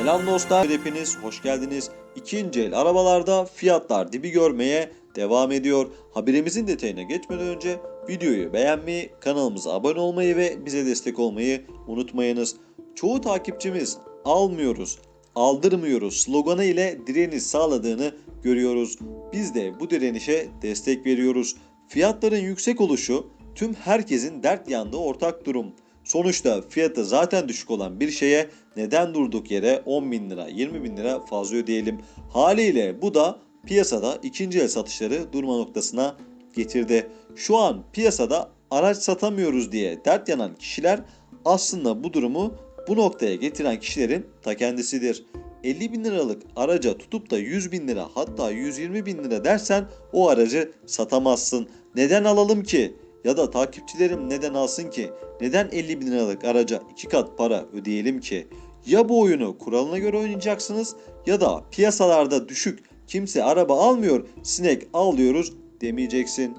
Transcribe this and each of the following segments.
Selam dostlar, hepiniz hoş geldiniz. İkinci el arabalarda fiyatlar dibi görmeye devam ediyor. Haberimizin detayına geçmeden önce videoyu beğenmeyi, kanalımıza abone olmayı ve bize destek olmayı unutmayınız. Çoğu takipçimiz almıyoruz, aldırmıyoruz sloganı ile direniş sağladığını görüyoruz. Biz de bu direnişe destek veriyoruz. Fiyatların yüksek oluşu tüm herkesin dert yandığı ortak durum. Sonuçta fiyatı zaten düşük olan bir şeye neden durduk yere 10 bin lira 20 bin lira fazla ödeyelim. Haliyle bu da piyasada ikinci el satışları durma noktasına getirdi. Şu an piyasada araç satamıyoruz diye dert yanan kişiler aslında bu durumu bu noktaya getiren kişilerin ta kendisidir. 50 bin liralık araca tutup da 100 bin lira hatta 120 bin lira dersen o aracı satamazsın. Neden alalım ki? Ya da takipçilerim neden alsın ki? Neden 50 bin liralık araca iki kat para ödeyelim ki? Ya bu oyunu kuralına göre oynayacaksınız ya da piyasalarda düşük kimse araba almıyor sinek alıyoruz demeyeceksin.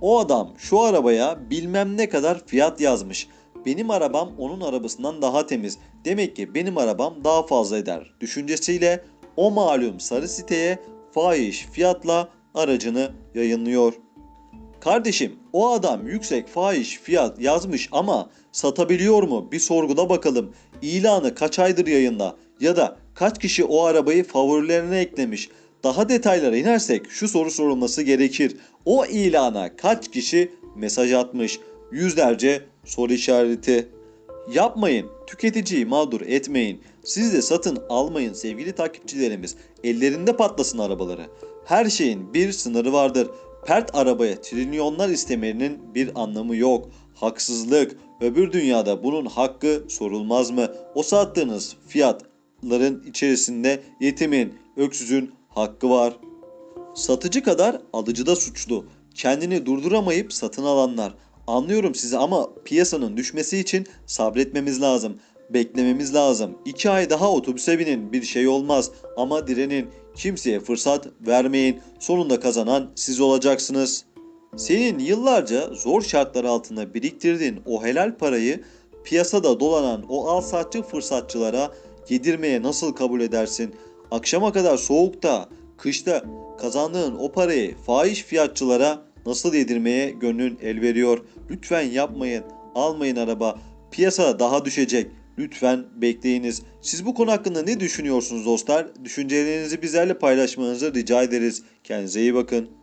O adam şu arabaya bilmem ne kadar fiyat yazmış. Benim arabam onun arabasından daha temiz. Demek ki benim arabam daha fazla eder. Düşüncesiyle o malum sarı siteye fahiş fiyatla aracını yayınlıyor. Kardeşim o adam yüksek fahiş fiyat yazmış ama satabiliyor mu? Bir sorgula bakalım. İlanı kaç aydır yayında ya da kaç kişi o arabayı favorilerine eklemiş? Daha detaylara inersek şu soru sorulması gerekir. O ilana kaç kişi mesaj atmış? Yüzlerce soru işareti. Yapmayın. Tüketiciyi mağdur etmeyin. Siz de satın almayın sevgili takipçilerimiz. Ellerinde patlasın arabaları. Her şeyin bir sınırı vardır. Pert arabaya trilyonlar istemenin bir anlamı yok. Haksızlık. Öbür dünyada bunun hakkı sorulmaz mı? O sattığınız fiyatların içerisinde yetimin, öksüzün hakkı var. Satıcı kadar alıcı da suçlu. Kendini durduramayıp satın alanlar. Anlıyorum sizi ama piyasanın düşmesi için sabretmemiz lazım. Beklememiz lazım. 2 ay daha otobüse binin bir şey olmaz ama direnin. Kimseye fırsat vermeyin. Sonunda kazanan siz olacaksınız. Senin yıllarca zor şartlar altında biriktirdiğin o helal parayı piyasada dolanan o al satçı fırsatçılara yedirmeye nasıl kabul edersin? Akşama kadar soğukta, kışta kazandığın o parayı fahiş fiyatçılara nasıl yedirmeye gönlün el veriyor? Lütfen yapmayın, almayın araba. Piyasa daha düşecek. Lütfen bekleyiniz. Siz bu konu hakkında ne düşünüyorsunuz dostlar? Düşüncelerinizi bizlerle paylaşmanızı rica ederiz. Kendinize iyi bakın.